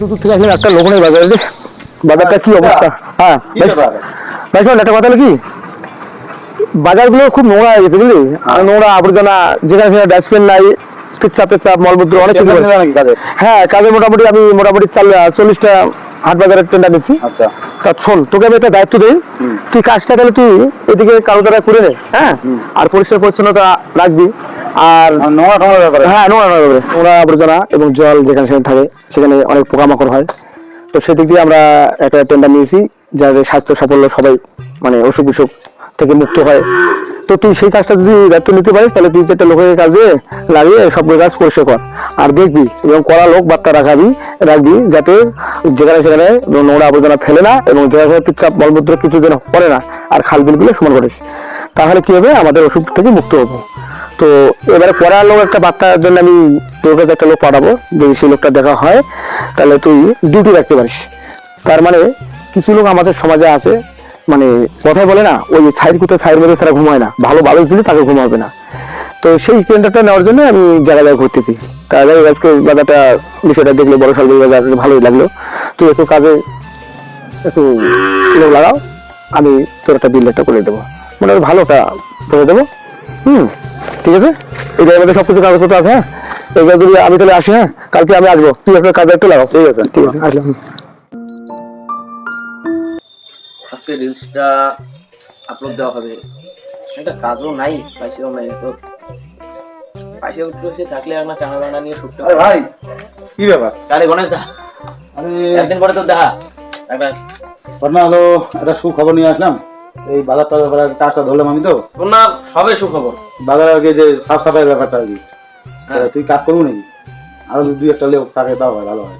দুটো থেকে আসলে একটা লোক বাজারে বাজারটা কি অবস্থা? হ্যাঁ ভাই ভাই শোন একটা কথা কি? বাজারগুলো খুব নোংরা হয়ে গেছে বুঝলি? নোংরা আবর্জনা যেখানে সেখানে ডাস্টবিন নাই পেচ্ছাপ পেচ্ছাপ মলমূত্র অনেক কিছু। হ্যাঁ কাজে মোটামুটি আমি মোটামুটি চাল চল্লিশটা হাট বাজারের টেন্ডার নিচ্ছি আচ্ছা। তা শোন তোকে আমি একটা দায়িত্ব দিই। তুই কাজটা তাহলে তুই এদিকে কারও দ্বারা করে নে হ্যাঁ? আর পরিষ্কার পরিচ্ছন্নতা রাখবি। আর হ্যাঁ নোংরা নোংরা ব্যাপারে। নোংরা আবর্জনা এবং জল যেখানে সেখানে থাকে সেখানে অনেক পোকামাকড় হয়। তো সেদিক দিয়ে আমরা একটা টেন্ডার নিয়েছি যাদের স্বাস্থ্য সাফল্য সবাই মানে অসুখ বিসুখ থেকে মুক্ত হয়। তো তুই সেই কাজটা যদি দায়িত্ব নিতে পারিস তাহলে তুই একটা লোকের কাজে লাগিয়ে সবগুলো কাজ পরিষ্কার কর। আর দেখবি এবং করা লোক বার্তা রাখাবি রাখবি যাতে যেখানে সেখানে নোংরা আবর্জনা ফেলে না এবং যেখানে সেখানে পিচ্ছাপ মলমূত্র কিছু যেন পড়ে না আর খাল বিলগুলো সমান করিস। তাহলে কি হবে? আমাদের অসুখ থেকে মুক্ত হব। তো এবারে পড়ার লোক একটা বার্তার জন্য আমি তোর কাছে একটা লোক পাঠাবো, যদি সেই লোকটা দেখা হয়, তাহলে তুই ডিউটি রাখতে পারিস। তার মানে কিছু লোক আমাদের সমাজে আছে মানে কথায় বলে না, ওই সাইড কুতে সাইড মধ্যে তারা ঘুমায় না, ভালো বালুস দিলে তাকে ঘুমাবে না। তো সেই টেন্ডারটা নেওয়ার জন্য আমি জায়গা জায়গায় ঘুরতেছি। তাহলে আজকে বাজারটা বিষয়টা দেখলে, বড় সাল বাজার ভালোই লাগল। তুই একটু কাজে একটু লোক লাগাও, আমি তোর একটা বিল একটা করে দেবো। মানে ভালোটা করে দেবো। হুম। ঠিক আছে? এই জায়গার মধ্যে সবকিছু কাগজপত্র আছে হ্যাঁ? এইবার যদি আমি তাহলে আসি হ্যাঁ? কালকে আমি আসব। তুই একটা কাজে একটু লাগাও। ঠিক আছে ঠিক আছে আসলাম। আজকে রিলসটা আপলোড দেওয়া হবে। একটা কাজও নাই পয়সাও নাই তো। পয়সা উঠল সে থাকলে একটা চানা বানা নিয়ে শুটতে আরে ভাই কি ব্যাপার? তাহলে গণেশ দা আরে। একদিন পরে তো দেখা। একটা ঘটনা হলো একটা সুখবর নিয়ে আসলাম। এই বাজার টাজার কাজটা ধরলাম আমি তো। না সবে সুখবর। বাজার আগে যে সাফ সাফাইয়ের ব্যাপারটা আর কি। হ্যাঁ। তুই কাজ করব নাকি? আরও দুই একটা লোক ভালো হয়।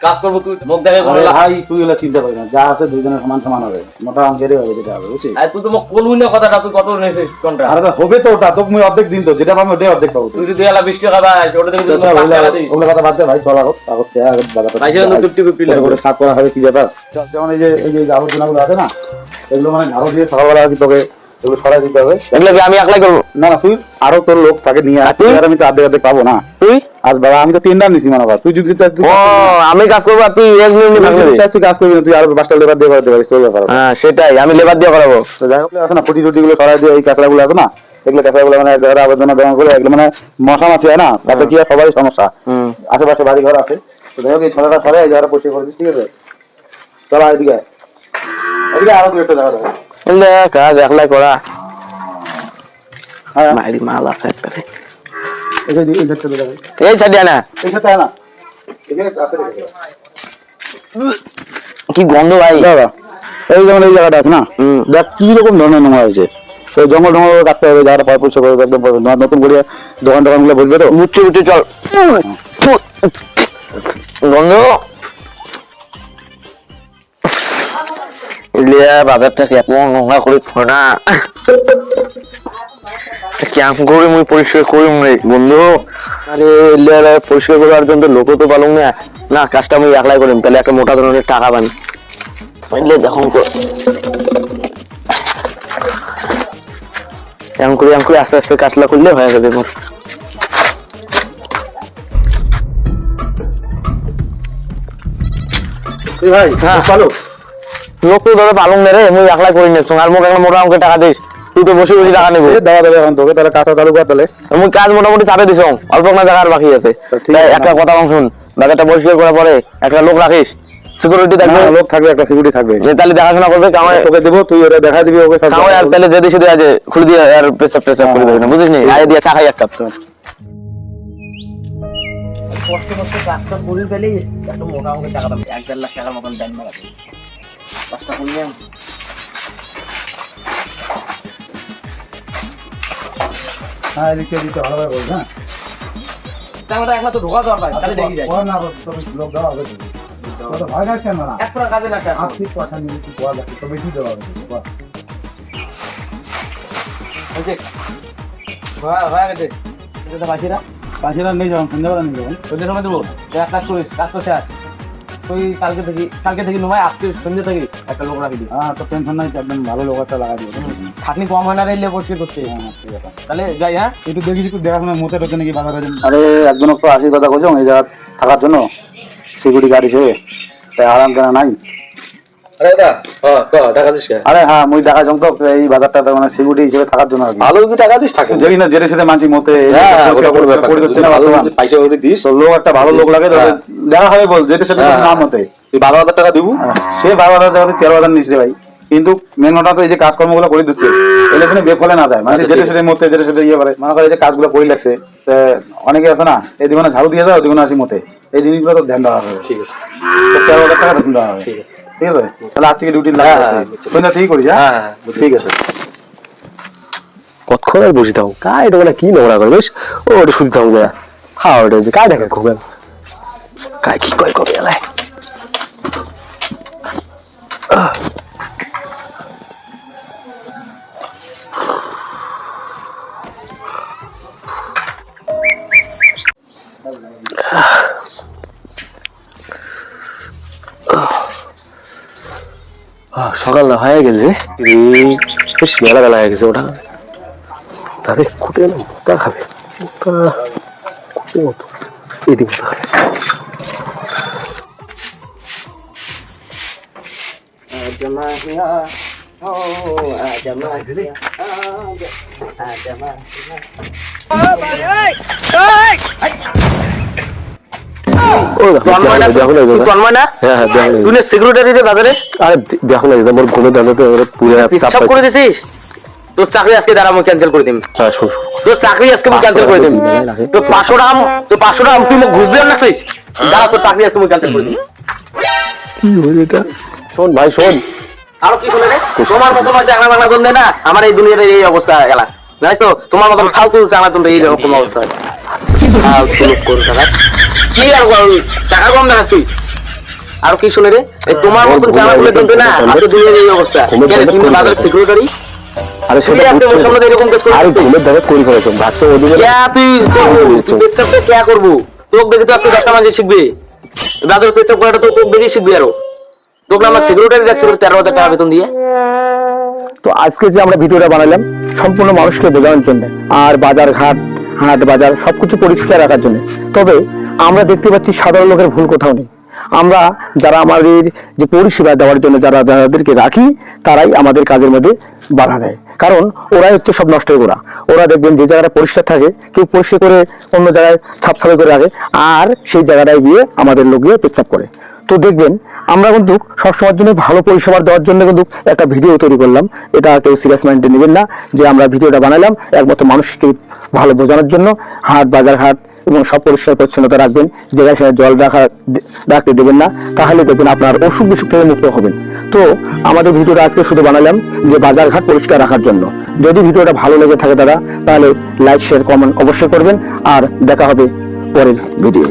কাজ করব তুই মুখ দেখে ভাই তুই এগুলো চিন্তা করিস না। যা আছে দুজনের সমান সমান হবে। মোটা হবে যেটা হবে বুঝছিস? তুই তো কথাটা তুই কত কোনটা? আরে হবে তো ওটা তোকে মুই অর্ধেক দিন তো যেটা পাবো ওটাই অর্ধেক পাবো। তুই যদি এলা বিশ টাকা ওটা থেকে আচ্ছা, ওগুলা- কথা বাদ দে ভাই চলা হোক বাজারটা ফিফটি ফিফটি করে করে সাফ করা হবে কি ব্যাপার? যেমন এই যে এই যে আবর্জনাগুলো আছে না এগুলো মানে ঝাড়ু দিয়ে সকালবেলা আর কি তোকে এগুলো সরাই দিতে হবে। এগুলো কি আমি একলাই করব? না না তুই আরও তোর লোক তাকে নিয়ে তুই? আর আমি তো অর্ধেক অর্ধেক পাবো না। তুই? আজ বাবা আমি তো তিনটা নিছি মানে। তুই যদি ও আমি কাজ করব আর তুই এক মিনিট চাস তুই কাজ করবি না তুই আরও পাঁচটা লেবার দিয়ে করতে পারিস তোর ব্যাপার হ্যাঁ সেটাই আমি লেবার দিয়ে করাবো। তো যাই হোক আছে না ফুটি টুটি গুলো সরাই দিয়ে এই কাঁচড়াগুলো আছে না? এগুলো কাঁচড়াগুলো মানে জায়গায় আবর্জনা জমা করে এগুলো মানে মশা মাছি হয় না? তাতে কি হয় সবারই সমস্যা? আশেপাশে বাড়ি ঘর আছে। তো যাই হোক এই ছড়াটা সরে এই জায়গাটা পরিষ্কার করে দিস ঠিক আছে? চলো এদিকে দেখো একলাই করা। হ্যাঁ। মাল আছে একবারে। এই ছাড়িয়া না কি গন্ধ ভাই। এই যেমন এই জায়গাটা আছে না দেখ কি রকম ধরনের নোংরা হয়েছে। ওই জঙ্গল টঙ্গল কাটতে হবে জায়গাটা পয় পরিষ্কার করে একদম নতুন করে দোকান টোকানগুলো বসবে তো? মুচ্ছে মুচ্ছে চল। গন্ধ। লিয়া বাজারটা কেমন নোংরা করে থোনা কেমন করে মুই পরিষ্কার করিম রে বন্ধু? আরে লিয়া পরিষ্কার করার জন্য লোকও তো পালুম না। না কাজটা আমি একলাই করিম তাহলে একটা মোটা ধরনের টাকা পানি বুঝলে যখন কর- এমন করে এমন করে আস্তে আস্তে কাজলা করলে হয়ে যাবে মোর। ভাই হ্যাঁ। চালু লোক তো ধরে পালং রে মুই একলাই করি না আর মোক একটা মোটা অঙ্কের টাকা দিস তুই তো বসে বসে টাকা নেব। দেওয়া দেবে এখন তোকে তাহলে কাজটা চালু কর তাহলে মুই কাজ মোটামুটি চাপে দিছ অল্প না জায়গার বাকি আছে। ঠিক আছে একটা কথা শুন। বাজারটা পরিষ্কার করার পরে একটা লোক রাখিস সিকিউরিটি থাকবে লোক থাকবে একটা সিকিউরিটি থাকবে। যে তাহলে দেখাশোনা করবে কামাই তোকে দেবো তুই ওটা দেখা দিবি ওকে কামাই আর তাহলে যেদি শুধু আছে খুলে দিয়ে আর পেছাপ টেছাপ করে দেবে না বুঝিস নি? আয় দিয়ে চা খাই এক কাপ কষ্ট কষ্ট কাজটা করে পেলে একটা মোটা অঙ্কের টাকা এক দেড় লাখ টাকার মতন ব্যাংক মারাবে কাজটা করলে হ্যাঁ এদিকে দিতে ভালো করে বলছ হ্যাঁ। আমরা একমাত্র ঢোকা দরকার তাহলে দেখি যায় না তোকে লোক দেওয়া হবে ভয় লাগছে না? এক পুরো কাজে না আর্থিক কথা নিয়ে কিছু পাওয়া যাচ্ছে তবে কি দেওয়া হবে বল। হয়েছে হ্যাঁ হয়ে গেছে এটা তো বাকিরা পাঁচিলা নিয়ে যাবেন সন্ধ্যাবেলা নিয়ে যাবেন সন্ধ্যে সময় দেবো। এক কাজ করিস কাজ করছে আর তুই কালকে থেকে কালকে থেকে নয় আজকে সন্ধ্যে থেকে একটা লোক রাখি দিবি হ্যাঁ তো টেনশন নাই একদম ভালো লোক একটা লাগাই দিবে খাটনি কম হয় না করছে হ্যাঁ ঠিক আছে। তাহলে যাই হ্যাঁ? একটু দেখি একটু দেখাশোনা মতে টোকে নাকি বাজারে আরে একজন তো আসি কথা এই জায়গা থাকার জন্য। সিকিউরিটি গার্ড হিসেবে তাই আরাম কেনা নাই। আরে দাদা হ্যাঁ ক টাকা দিস আরে হ্যাঁ মুই দেখা জমতো এই বাজারটা মানে সিকিউরিটি হিসেবে থাকার জন্য কি। ভালো যদি টাকা দিস থাকে। না জেরে সাথে মানছি মতে হ্যাঁ, না। ভালো পয়সা করে দিস। তো লোক একটা ভালো লোক লাগে তো হ্যাঁ। দেখা হবে বল যেটা সেটা হ্যাঁ। নাম মতে তুই বারো হাজার টাকা দিব। হ্যাঁ, সে বারো হাজার টাকা তেরো হাজার নিস রে ভাই। কিন্তু মেন ওটা তো এই যে কাজকর্মগুলো করে দিচ্ছে যেন বেফলে না যায়। মানে আচ্ছা, যেটা ঠিক সেটা মতে যেটা সেটা ইয়ে করে। মনে করে যে কাজগুলো করে লাগছে অনেকে আছে না এই দিকে ঝাড়ু দিয়ে যায় ওই দিকে আসি মতে এই জিনিসগুলো তো ধ্যান দেওয়া হবে। ঠিক আছে। তেরো হাজার টাকা বেতন দেওয়া হবে। ঠিক আছে। ঠিক আছে? তাহলে আজ থেকে ডিউটি হ্যাঁ, ঠিক করিস হ্যাঁ? ঠিক আছে কতক্ষণ আর বসে থাকো কায় এটা বলে কি নোংরা করবে বেশ? ও ওটা শুধু থাকব হ্যাঁ ওটা যে কায় দেখে খুব কায় কি কয় কবে এলাই সকাল হয়ে গেছে। বেশ মেলা বেলা হয়ে গেছে ওটা। তাহলে কুটে মোটা খাবে। মোটা কুটে মতো এদিকে মোটা করে পাইছে। দিছিস? তোর চাকরি আজকে দ্বারা আমি ক্যান্সেল করে দিম। হ্যাঁ। তোর চাকরি আজকে আমি ক্যান্সেল করে দিম। তো পাঁচশো টাকা তো পাঁচশো টাকা তুই ঘুষ দেওয়ার নাছিস? দাঁড়া তোর চাকরি আজকে আমি ক্যান্সেল করে দিম। কি হয়েছে এটা? শোন ভাই শোন। আরও কি শুনে রে তোমার হয় চাকরা বাংলা না আমার এই দুনিয়াতে এই অবস্থা এলা জানিস তো তোমার মতন ফালতু চাকরা জন এই রকম অবস্থা। ফালতু লোক করে টাকা কি আর টাকা কম দেখাস তুই? আর কি শুনে রে এই তোমার মতন চাকরা বলে না আর তো দুনিয়ার এই অবস্থা। ঘুমের কেন দাঁড়াতে তুমি করে সিকিউরিটি আরে তুই সেটা এরকম কেস আরে করে। ওদিকে করব? তোকে দেখে তো আজকে দশটা মানুষ শিখবে। করাটা তো তোকে দেখেই শিখবে আরও। তো আজকে যে আমরা ভিডিওটা বানালাম, সম্পূর্ণ মানুষকে বোঝানোর জন্য, আর বাজার ঘাট, হাট বাজার সবকিছু পরিষ্কার রাখার জন্য। তবে আমরা দেখতে পাচ্ছি সাধারণ লোকের ভুল কোথাও নেই। আমরা যারা আমাদের যে পরিষেবা দেওয়ার জন্য যারা যাদেরকে রাখি, তারাই আমাদের কাজের মধ্যে বাধা দেয়। কারণ ওরাই হচ্ছে সব নষ্ট করা ওরা দেখবেন যে জায়গাটা পরিষ্কার থাকে, কেউ পরিষ্কার করে অন্য জায়গায় ছাপছাপি করে রাখে, আর সেই জায়গাটায় গিয়ে আমাদের লোক গিয়ে পেচ্ছাপ করে। তো দেখবেন আমরা কিন্তু সবসময়ের জন্য ভালো পরিষেবা দেওয়ার জন্য কিন্তু একটা ভিডিও তৈরি করলাম। এটা কেউ সিরিয়াস মাইন্ডে নেবেন না যে আমরা ভিডিওটা বানালাম, একমাত্র মানুষকে ভালো বোঝানোর জন্য হাট, বাজার হাট এবং সব পরিষ্কার পরিচ্ছন্নতা রাখবেন, যেখানে সেখানে জল রাখা, রাখতে দেবেন না, তাহলে দেখবেন আপনার অসুখ বিসুখ থেকে মুক্ত হবেন। তো আমাদের ভিডিওটা আজকে শুধু বানালাম যে বাজার ঘাট পরিষ্কার রাখার জন্য। যদি ভিডিওটা ভালো লেগে থাকে দাদা তাহলে লাইক শেয়ার কমেন্ট অবশ্যই করবেন, আর দেখা হবে পরের ভিডিও